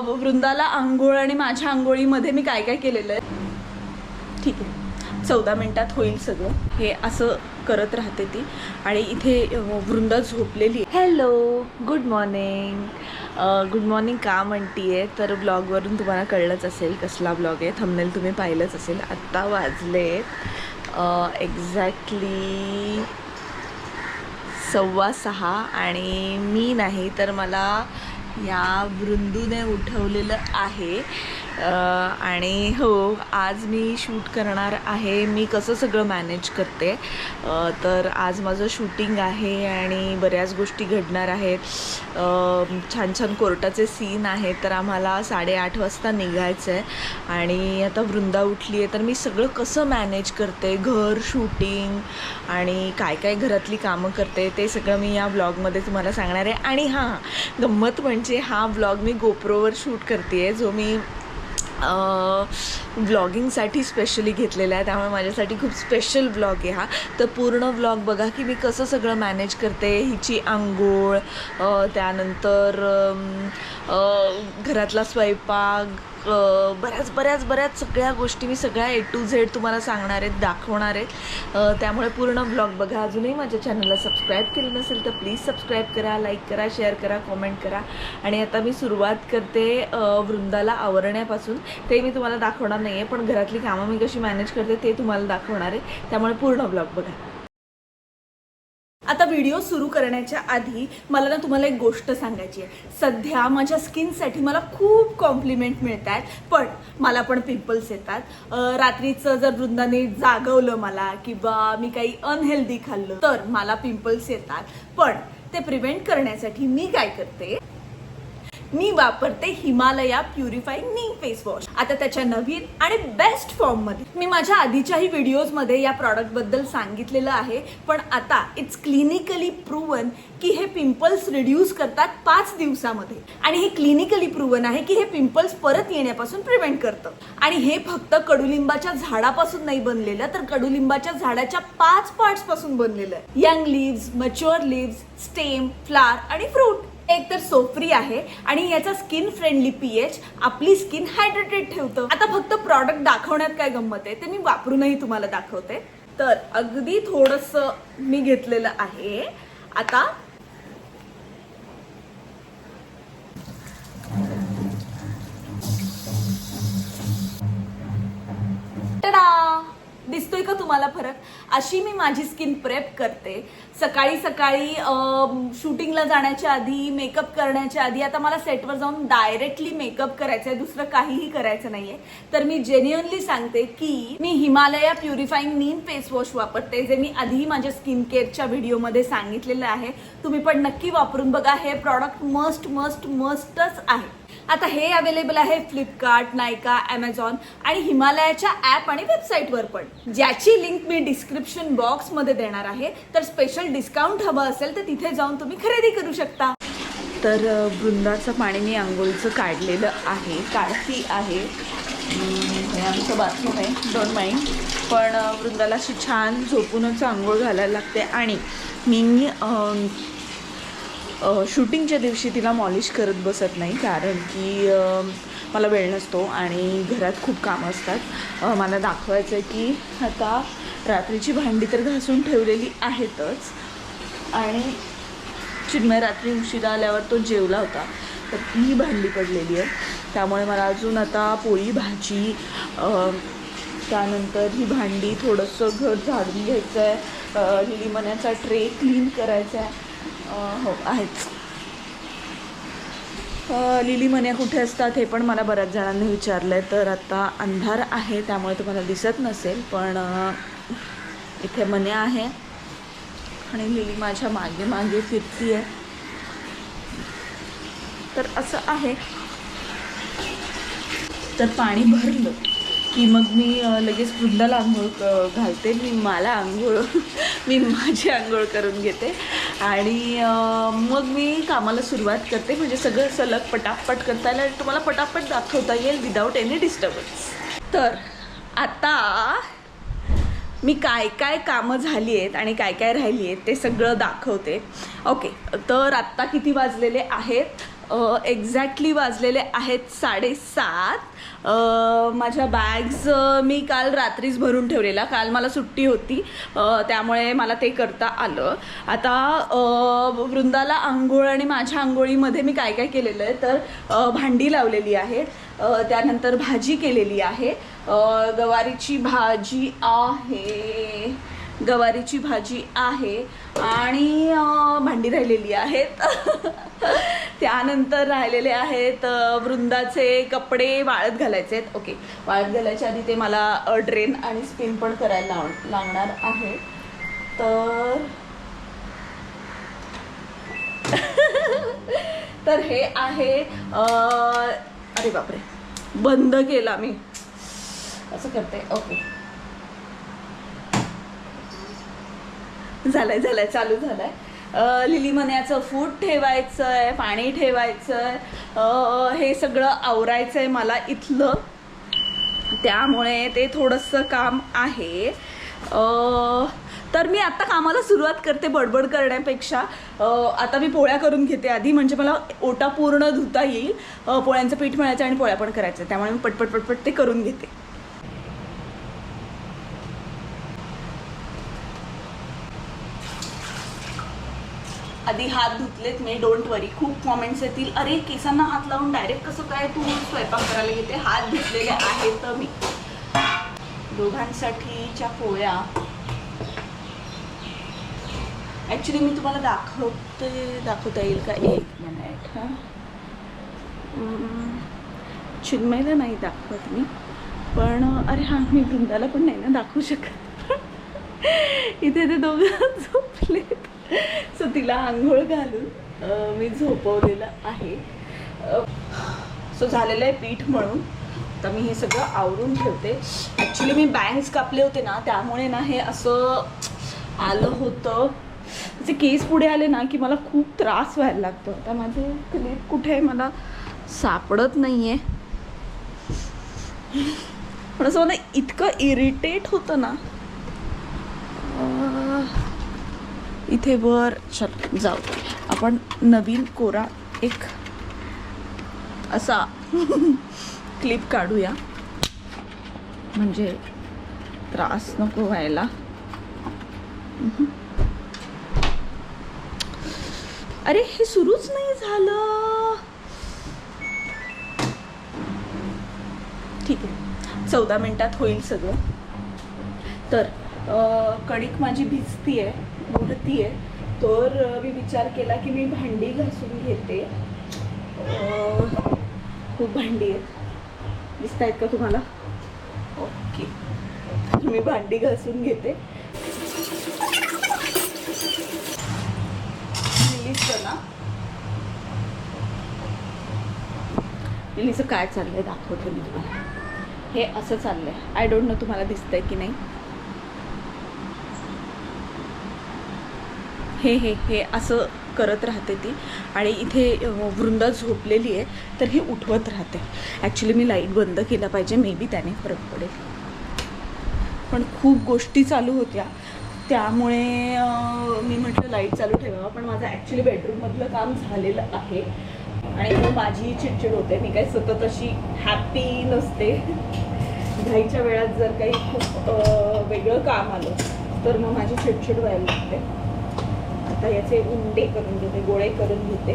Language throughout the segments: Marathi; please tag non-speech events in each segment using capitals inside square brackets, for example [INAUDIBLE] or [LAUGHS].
वृंदाला आंघोळ आणि माझ्या आंघोळीमध्ये मी काय काय केलेलं आहे? ठीक आहे. चौदा मिनिटात होईल सगळं. हे असं करत राहते ती. आणि इथे Vrinda झोपलेली hello good morning good morning का म्हणतीये? तर ब्लॉगवरून तुम्हाला कळलंच असेल कसला ब्लॉग आहे. थंबनेल तुम्ही पाहिलंच असेल. आत्ता वाजले एक्झॅक्टली सव्वा सहा आणि मी नाही तर मला या वृंदूने उठवलेलं आहे. आणि हो आज मी शूट करणार आहे. मी कसं सगळं मॅनेज करते? तर आज माझं शूटिंग आहे आणि बऱ्याच गोष्टी घडणार आहेत. छान छान कोर्टाचे सीन आहेत तर आम्हाला साडेआठ वाजता निघायचं आहे आणि आता वृंदा उठली आहे तर मी सगळं कसं मॅनेज करते? घर शूटिंग आणि काय काय घरातली कामं करते ते सगळं मी या ब्लॉगमध्ये तुम्हाला सांगणार आहे. आणि हां गंमत म्हणजे हा ब्लॉग मी गोप्रोवर शूट करते आहे जो मी ब्लॉगिंगसाठी स्पेशली घेतलेला आहे. त्यामुळे माझ्यासाठी खूप स्पेशल ब्लॉग आहे हा. तर पूर्ण ब्लॉग बघा की मी कसं सगळं मॅनेज करते. हिची आंघोळ त्यानंतर घरातला स्वयंपाक बऱ्याच बऱ्याच बऱ्याच सगळ्या गोष्टी मी सगळ्या ए टू झेड तुम्हाला सांगणार आहेत दाखवणार आहेत. त्यामुळे पूर्ण ब्लॉग बघा. अजूनही माझ्या चॅनलला सबस्क्राईब केलं नसेल तर प्लीज सबस्क्राईब करा लाईक करा शेअर करा कॉमेंट करा. आणि आता मी सुरुवात करते वृंदाला आवरण्यापासून. ते मी तुम्हाला दाखवणार नाही आहे पण घरातली कामं मी कशी मॅनेज करते ते तुम्हाला दाखवणार आहे. त्यामुळे पूर्ण ब्लॉग बघा. आता व्हिडिओ सुरू करण्याच्या आधी मला ना तुम्हाला एक गोष्ट सांगायची आहे. सध्या माझ्या स्किनसाठी मला खूप कॉम्प्लिमेंट मिळत आहेत पण मला पण पिंपल्स येतात. रात्रीचं जर वृंदाने जागवलं मला किंवा मी काही अनहेल्दी खाल्लं तर मला पिंपल्स येतात. पण ते प्रिव्हेंट करण्यासाठी मी काय करते मी वापरते Himalaya purifying neem face wash आता त्याच्या नवीन आणि बेस्ट फॉर्ममध्ये. मी माझ्या आधीच्याही व्हिडिओजमध्ये या प्रॉडक्टबद्दल सांगितलेलं आहे पण आता इट्स क्लिनिकली प्रूवन की हे पिंपल्स रिड्यूस करतात पाच दिवसामध्ये. आणि हे क्लिनिकली प्रूवन आहे की हे पिंपल्स परत येण्यापासून प्रिव्हेंट करतं. आणि हे फक्त कडुलिंबाच्या झाडापासून नाही बनलेलं तर कडुलिंबाच्या झाडाच्या पाच पार्ट्सपासून बनलेलं आहे. Young leaves mature leaves stem flower आणि फ्रूट एक तर सोफ्री आहे आणि याचा स्किन फ्रेंडली पीएच आपली स्किन हायड्रेटेड ठेवतं. आता फक्त प्रॉडक्ट दाखवण्यात काय गंमत आहे? ते मी वापरूनही तुम्हाला दाखवते. तर अगदी थोडस मी घेतलेलं आहे. आता दिसतोय का तुम्हाला फरक? अशी मी माझी स्किन प्रेप करते. सकाळी सकाळी शूटिंगला जाण्याच्या आधी मेकअप करण्याच्या आधी आता मला सेटवर जाऊन डायरेक्टली मेकअप करायचं आहे दुसरं काहीही करायचं नाहीये. तर मी जेन्युअनली सांगते की मी Himalaya purifying neem face wash वापरते जे मी आधीही माझ्या स्किन केअरच्या व्हिडिओमध्ये सांगितलेलं आहे. तुम्ही पण नक्की वापरून बघा हे प्रॉडक्ट मस्ट मस्ट मस्टच आहे. आता हे अवेलेबल आहे फ्लिपकार्ट नायका ॲमेझॉन आणि हिमालयाच्या ॲप आणि वेबसाईटवर पण. ज्याची लिंक मी डिस्क्रिप्शन बॉक्समध्ये देणार आहे. तर स्पेशल डिस्काउंट हवं असेल तर तिथे जाऊन तुम्ही खरेदी करू शकता. तर वृंदाचं पाणी मी आंघोळीचं काढलेलं आहे. काढती आहे. हे आमचं बाथरूम आहे. डोंट माइंड पण वृंदाला अशी छान झोपूनच आंघोळ घालायला लागते. आणि मी शूटिंगच्या दिवशी तिला मॉलिश करत बसत नाही कारण की मला वेळ नसतो आणि घरात खूप कामं असतात. मला दाखवायचं आहे की आता रात्रीची भांडी तर घासून ठेवलेली आहेतच. आणि चिन्मय रात्री उशिरा आल्यावर तो जेवला होता तर ती भांडी पडलेली आहे. त्यामुळे मला अजून आता पोळी भाजी त्यानंतर ही भांडी थोडंसं घर झाडून घ्यायचं आहे लिमण्याचा ट्रे क्लीन करायचा आहे हो आहेच लिली मन्या कुठे असतात हे पण मला बऱ्याच जणांनी विचारलं आहे तर आता अंधार आहे त्यामुळे तुम्हाला दिसत नसेल पण इथे मन्या आहे आणि लिली माझ्या मागे मागे फिरती आहे तर असं आहे. तर पाणी भरलं की मग मी लगेच वृंदाला आंघोळ घालते. मी मला आंघोळ [LAUGHS] मी माझी आंघोळ करून घेते. आणि मग मी कामाला सुरुवात करते. म्हणजे सगळं सलग पटापट करता येईल आणि तुम्हाला पटापट दाखवता येईल विदाऊट एनी डिस्टर्बन्स तर आता मी काय काय कामं झाली आहेत आणि काय काय राहिली आहेत ते सगळं दाखवते. ओके तर आत्ता किती वाजलेले आहेत? एक्झॅक्टली वाजलेले आहेत साडेसात. माझ्या बॅग्स मी काल रात्रीच भरून ठेवलेला. काल मला सुट्टी होती. त्यामुळे मला ते करता आलं. आता वृंदाला आंघोळ आणि माझ्या आंघोळीमध्ये मी काय काय केलेलं आहे तर भांडी लावलेली आहे त्यानंतर भाजी केलेली आहे. गवारीची भाजी आहे. गवारीची भाजी आहे आणि भांडी राहिलेली आहेत. [LAUGHS] त्यानंतर राहिलेले आहेत वृंदाचे कपडे वाळत घालायचे आहेत. ओके वाळत घालायच्या आधी ते मला ड्रेन आणि स्पिन पण करायला लाव लागणार आहे. तर [LAUGHS] तर हे आहे अरे बापरे. बंद केला मी. असं करते. ओके झालंय झालंय चालू झालंय. लिली मन्याचं फूड ठेवायचं आहे पाणी ठेवायचं आहे हे सगळं आवरायचं आहे मला इथलं. त्यामुळे ते थोडंसं काम आहे. तर मी आत्ता कामाला सुरुवात करते बडबड करण्यापेक्षा. आता मी पोळ्या करून घेते आधी म्हणजे मला ओटा पूर्ण धुता येईल. पोळ्यांचं पीठ मिळायचं आणि पोळ्या पण करायचं त्यामुळे मी पटपट पटपट ते करून घेते. आधी हात धुतलेत मी डोंट वरी खूप कॉमेंट्स येतील. अरे केसांना हात लावून डायरेक्ट कसं काय तू स्वयंपाक करायला घेते हात धुतलेले आहेत मी. दोघांसाठीच्या पोळ्या. ॲक्च्युली मी तुम्हाला दाखवते दाखवता येईल का? एक मिनिट हां. चिन्मयला नाही दाखवत मी. पण अरे हां मी वृंदाला पण नाही ना दाखवू शकत. इथे ते दोघं झोपलेत. सो तिला आंघोळ घालून मी झोपवलेलं आहे. सो झालेलं आहे पीठ म्हणून. तर मी हे सगळं आवरून ठेवते. ॲक्च्युली मी बँग्स कापले होते ना त्यामुळे ना हे असं आलं होतं. जे केस पुढे आले ना की मला खूप त्रास व्हायला लागतो. आता माझे क्लिप कुठे आहे? मला सापडत नाही आहे पण असं मला इतकं इरिटेट होतं ना. इथे वर चल जाऊ. आपण नवीन कोरा एक असा [LAUGHS] क्लिप काढूया. म्हणजे त्रास नको व्हायला. अरे हे सुरूच नाही झालं. ठीक आहे. चौदा मिनिटात होईल सगळं. तर कणिक माझी भिजती आहे मुरती आहे तर मी विचार केला की मी भांडी घासून घेते. खूप भांडी आहेत. दिसत आहेत का तुम्हाला? ओके. तर मी भांडी घासून घेते. ना. लिलीचं काय चाललंय दाखवते मी तुम्हाला. हे असं चाललंय. आय डोंट नो तुम्हाला दिसतंय की नाही. हे हे हे असं करत राहते ती. आणि इथे वृंदा झोपलेली आहे तर ही उठवत राहते. ॲक्च्युली मी लाइट बंद केला पाहिजे मे बी त्याने फरक पडेल. पण खूप गोष्टी चालू होत्या. त्यामुळे मी म्हटलं लाइट चालू ठेवावं पण माझं ॲक्च्युली बेडरूममधलं काम झालेलं आहे. आणि मग माझी चिडचिड होते. मी काही सतत अशी हॅपी नसते. घाईच्या वेळात जर काही खूप वेगळं काम आलं तर मग माझी चिडचिड व्हायला लागते. आता याचे उंडे करून घेते गोळे करून घेते.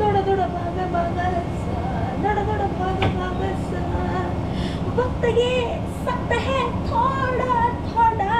थोडं थोडं भागा भागासा थोडं थोडं भागा भागासा फक्त ये सकता हे थोडा थोडा.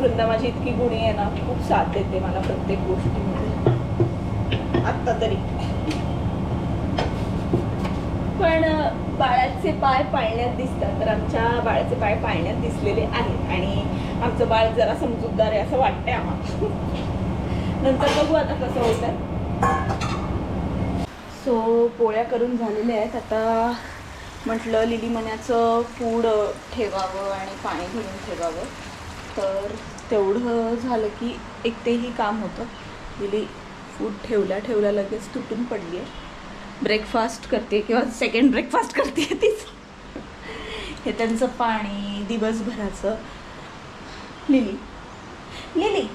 वृंदा माझी इतकी गुणी आहे ना खूप साथ देते मला प्रत्येक गोष्टीमध्ये. आत्ता तरी. पण बाळाचे पाय पाळण्यात दिसतात. तर आमच्या बाळाचे पाय पाळण्यात दिसलेले आहेत. आणि आमचं बाळ जरा समजूतदार आहे असं वाटतंय आम्हाला. नंतर बघू आता कसं होतं सो पोळ्या करून झालेल्या आहेत. आता म्हटलं लिली मण्याचं फूड ठेवावं आणि पाणी भरून ठेवावं. तर तेवढं झालं की एक तेही काम होतं. लिली फूड ठेवल्या ठेवल्या लगेच तुटून पडली आहे ब्रेकफास्ट करते किंवा सेकंड ब्रेकफास्ट करते [LAUGHS] तीच. हे त्यांचं पाणी दिवसभराचं. लिली. लिली.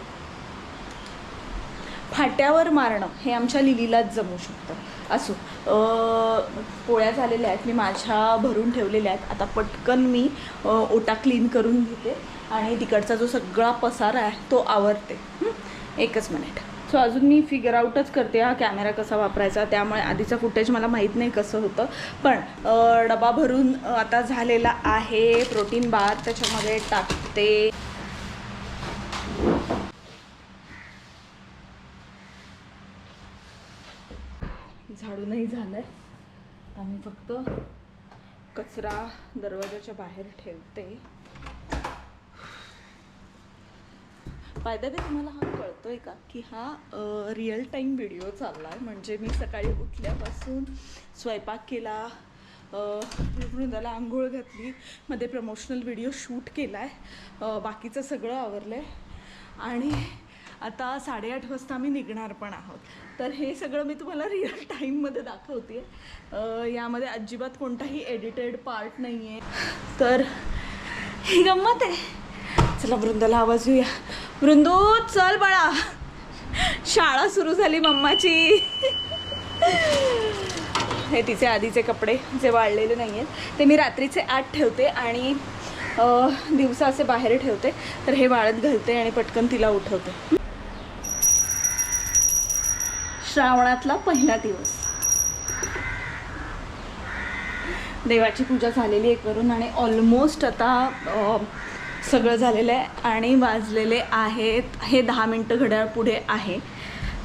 फाट्यावर मारणं हे आमच्या लिलीलाच जमू शकतं. असो पोळ्या झालेल्या आहेत मी माझ्या भरून ठेवलेल्या आहेत. आता पटकन मी ओटा क्लीन करून घेते आणि तिकडचा जो सगळा पसारा आहे तो आवरते. एकच मिनिट सो अजून मी फिगर आउटच करते हा कॅमेरा कसा वापरायचा. त्यामुळे आधीचं फुटेज मला माहीत नाही कसं होतं. पण डबा भरून आता झालेला आहे प्रोटीन बार त्याच्यामध्ये टाकते. झाडूनही झालंय. आम्ही फक्त कचरा दरवाजाच्या बाहेर ठेवते. फायदा ते तुम्हाला हा. आहे का की हा रिअल टाईम व्हिडिओ चालला आहे म्हणजे मी सकाळी उठल्यापासून स्वयंपाक केला वृंदाला आंघोळ घातली मध्ये प्रमोशनल व्हिडिओ शूट केला आहे बाकीचं सगळं आवरलं आहे आणि आता साडेआठ वाजता आम्ही निघणार पण आहोत. तर हे सगळं मी तुम्हाला रिअल टाईममध्ये दाखवते यामध्ये अजिबात कोणताही एडिटेड पार्ट नाही आहे तर ही गंमत आहे. चला वृंदाला आवाज येऊया वृंदू चल बाळा. शाळा सुरू झाली मम्माची. हे तिचे आधीचे कपडे जे वाळलेले नाही आहेत ते मी रात्रीचे आठ ठेवते आणि दिवसा असे बाहेर ठेवते. तर हे वाळत घालते आणि पटकन तिला उठवते. श्रावणातला पहिला दिवस. देवाची पूजा झालेली आहे करून आणि ऑलमोस्ट आता सगळं झालेलं आहे आणि वाजलेले आहेत. हे दहा मिनटं घड्याळ पुढे आहे.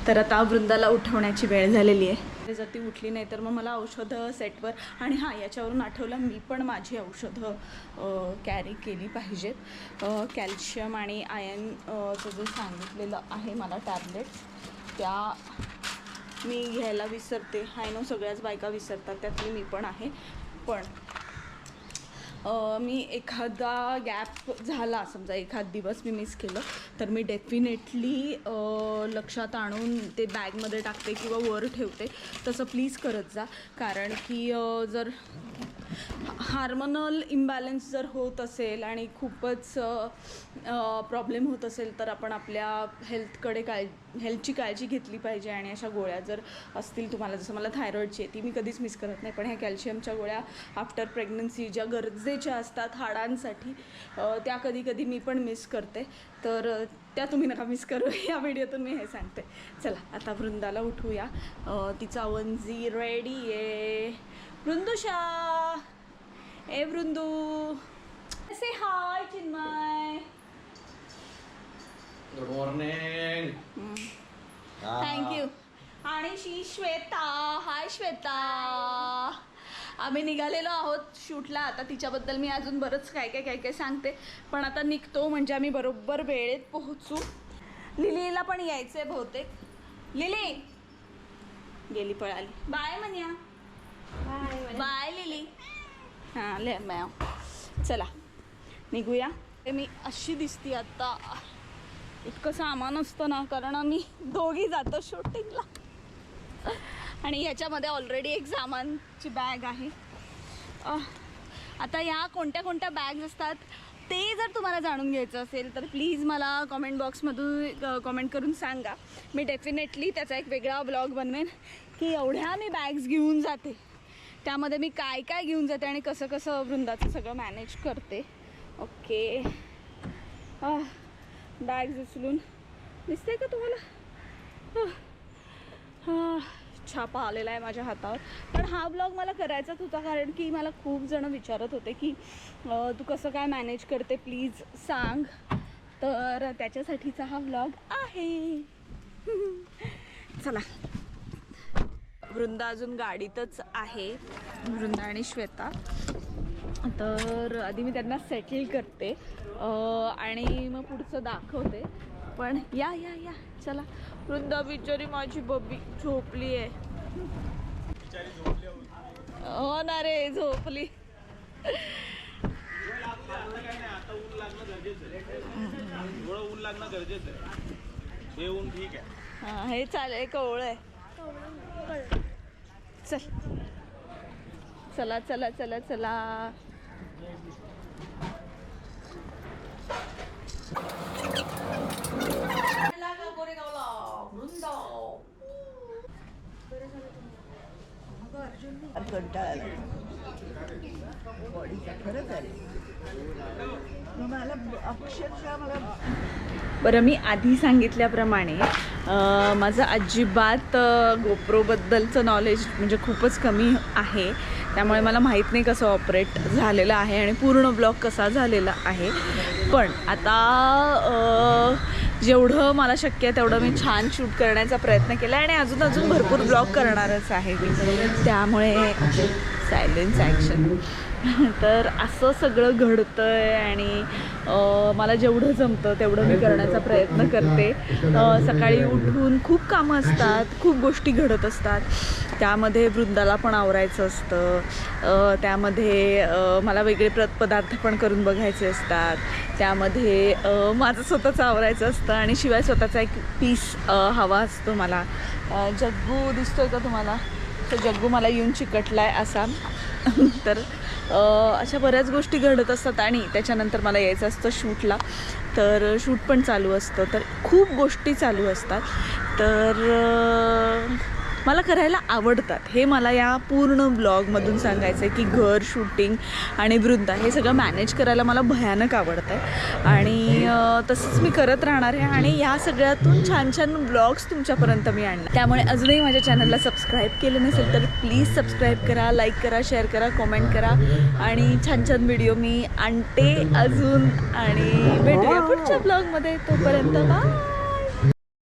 तर आता वृंदाला उठवण्याची वेळ झालेली आहे. जर ती उठली नाही तर मग मला औषधं सेटवर आणि हां याच्यावरून आठवलं मी पण माझी औषधं कॅरी केली पाहिजेत. कॅल्शियम आणि आयनचं जे सांगितलेलं आहे मला टॅबलेट त्या मी घ्यायला विसरते. हाय नो सगळ्याच बायका विसरतात त्यातली मी पण आहे. पण मी एखादा गॅप झाला समजा एखाद दिवस मी मिस केलं तर मी डेफिनेटली लक्षात आणून ते बॅगमध्ये टाकते किंवा वर ठेवते. तसं प्लीज करत जा. कारण की जर हार्मोनल इम्बॅलन्स जर होत असेल आणि खूपच प्रॉब्लेम होत असेल तर आपण आपल्या हेल्थकडे काळ हेल्थची काळजी घेतली पाहिजे आणि अशा गोळ्या जर असतील तुम्हाला जसं मला थायरॉईडची आहे ती मी कधीच मिस करत नाही पण ह्या कॅल्शियमच्या गोळ्या आफ्टर प्रेग्नन्सी ज्या गरजेच्या असतात हाडांसाठी त्या कधी कधी मी पण मिस करते. तर त्या तुम्ही नका मिस करू या व्हिडिओतून मी हे सांगते. चला आता वृंदाला उठूया. तिचा वंजी रेडी आहे. वृंदुषा ए Vrindu say hi Chinmay good morning thank you आणि शी श्वेता हाय श्वेता आम्ही निघालेलो आहोत शूटला. आता तिच्याबद्दल मी अजून बरंच काय काय काय काय सांगते. पण आता निघतो म्हणजे आम्ही बरोबर वेळेत पोहोचू. लिलीला पण यायचं आहे बहुतेक. लिली! गेली पळाली. बाय म्हणया बाय लिली. हां ले मॅम. चला निघूया. ते मी अशी दिसती आता. इतकं सामान असतं ना कारण आम्ही दोघी जातो शूटिंगला. आणि ह्याच्यामध्ये ऑलरेडी एक सामानची बॅग आहे. आता या कोणत्या कोणत्या बॅग्स असतात ते जर तुम्हाला जाणून घ्यायचं असेल तर प्लीज मला कॉमेंट बॉक्समधून कॉमेंट करून सांगा. मी डेफिनेटली त्याचा एक वेगळा ब्लॉग बनवेन की एवढ्या मी बॅग्स घेऊन जाते. त्यामध्ये मी काय काय घेऊन जाते आणि कसं कसं वृंदाचं सगळं मॅनेज करते. ओके बॅग्स उचलून. दिसते का तुम्हाला? हां छापा आलेला आहे माझ्या हातावर. पण हा ब्लॉग मला करायचाच होता कारण की मला खूप जण विचारत होते की तू कसं काय मॅनेज करते प्लीज सांग. तर त्याच्यासाठीचा हा ब्लॉग आहे. [LAUGHS] चला. वृंदा अजून गाडीतच आहे. वृंदा आणि श्वेता. तर आधी मी त्यांना सेटल करते. अं, आणि मग पुढचं दाखवते. पण या या या. चला. वृंदा बिचारी माझी बबी झोपली आहे हो ना रे झोपली. थोडं ऊन लागणं गरजेचं आहे. हे ऊन ठीक आहे. हा हे चालेल कवळ आहे चल. चला चला चला चला. कंटाळा बॉडीचा खरंच आहे. मला मला बरं मी आधी सांगितल्याप्रमाणे माझं अजिबात गोप्रोबद्दलचं नॉलेज म्हणजे खूपच कमी आहे. त्यामुळे मला माहीत नाही कसं ऑपरेट झालेलं आहे आणि पूर्ण ब्लॉग कसा झालेला आहे. पण आता जेवढं मला शक्य आहे तेवढं मी छान शूट करण्याचा प्रयत्न केला आणि अजून अजून भरपूर ब्लॉग करणारच आहे मी. त्यामुळे सायलेन्स ॲक्शन [LAUGHS] तर असं सगळं घडतं आहे आणि मला जेवढं जमतं तेवढं मी करण्याचा प्रयत्न करते. सकाळी उठून खूप कामं असतात खूप गोष्टी घडत असतात. त्यामध्ये वृंदाला पण आवरायचं असतं. त्यामध्ये मला वेगळे प्र पदार्थ पण करून बघायचे असतात. त्यामध्ये माझं स्वतःचं आवरायचं असतं आणि शिवाय स्वतःचा एक पीस हवा असतो मला. जग्गू दिसतोय का तुम्हाला? तर जग्गू मला येऊन चिकटला आहे असा तर अशा बऱ्याच गोष्टी घडत असतात आणि त्याच्यानंतर मला यायचं असतं शूटला. तर शूट पण चालू असतं. तर खूप गोष्टी चालू असतात. तर मला करायला आवडतात. हे मला या पूर्ण ब्लॉगमधून सांगायचं आहे की घर शूटिंग आणि वृंदा हे सगळं मॅनेज करायला मला भयानक आवडतं आहे आणि तसंच मी करत राहणार आहे आणि या सगळ्यातून छान छान ब्लॉग्स तुमच्यापर्यंत मी आणणार. त्यामुळे अजूनही माझ्या चॅनलला सबस्क्राईब केलं नसेल तर प्लीज सबस्क्राईब करा लाईक करा शेअर करा कमेंट करा. आणि छान छान व्हिडिओ मी आणते अजून. आणि भेटूया पुढच्या ब्लॉगमध्ये. तोपर्यंत बाय